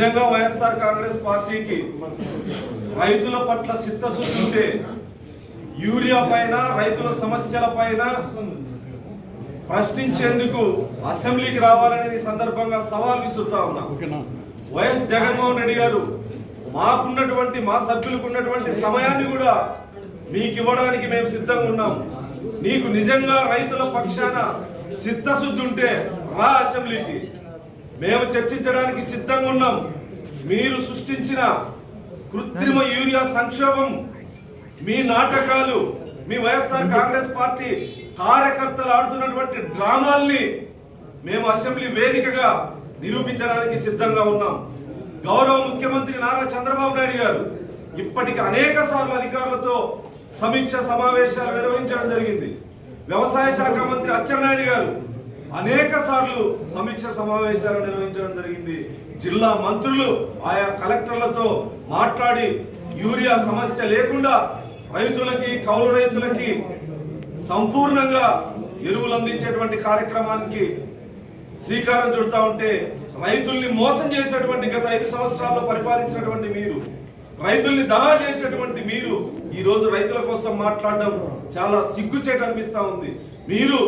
నిజంగా వయస్సార్ కాంగ్రెస్ పార్టీకి రైతుల పట్ల చిత్తశుద్ధి ఉంటే యూరియా పైన రైతుల సమస్యల పైన ప్రశ్నించేందుకు అసెంబ్లీకి రావాలని సందర్భంగా సవాల్ విసురుతా ఉన్నా. వైఎస్ జగన్మోహన్ రెడ్డి గారు మాకున్నటువంటి మా సభ్యులకు ఉన్నటువంటి సమయాన్ని కూడా మీకు ఇవ్వడానికి మేము సిద్ధంగా ఉన్నాం. నీకు నిజంగా రైతుల పక్షాన సిద్ధశుద్ధి ఉంటే రా అసెంబ్లీకి. మేము చర్చించడానికి సిద్ధంగా ఉన్నాం. మీరు సృష్టించిన కృత్రిమ యూరియా సంక్షోభం మీ నాటకాలు మీ వైఎస్ఆర్ కాంగ్రెస్ పార్టీ కార్యకర్తలు ఆడుతున్నటువంటి డ్రామాల్ని మేము అసెంబ్లీ వేదికగా నిరూపించడానికి సిద్ధంగా ఉన్నాం. గౌరవ ముఖ్యమంత్రి నారా చంద్రబాబు నాయుడు గారు ఇప్పటికి అనేక సార్లు అధికారులతో సమీక్ష సమావేశాలు నిర్వహించడం జరిగింది. వ్యవసాయ శాఖ మంత్రి అచ్చెన్నాయుడు గారు అనేక సార్లు సమీక్ష సమావేశాలు నిర్వహించడం జరిగింది. జిల్లా మంత్రులు ఆయా కలెక్టర్లతో మాట్లాడి యూరియా సమస్య లేకుండా రైతులకి కౌలు రైతులకి సంపూర్ణంగా ఎరువులు అందించేటువంటి కార్యక్రమానికి శ్రీకారం చుడతా ఉంటే రైతుల్ని మోసం చేసేటువంటి గత ఐదు సంవత్సరాల్లో పరిపాలించినటువంటి మీరు రైతుల్ని దగా చేసేటువంటి మీరు ఈరోజు రైతుల కోసం మాట్లాడడం చాలా సిగ్గుచేట అనిపిస్తా ఉంది. మీరు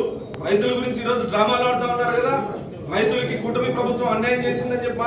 రైతుల గురించి ఈరోజు రోజు డ్రామాలు ఆడుతూ ఉన్నారు కదా? రైతులకి కూటమి ప్రభుత్వం అన్యాయం చేసిందని చెప్పి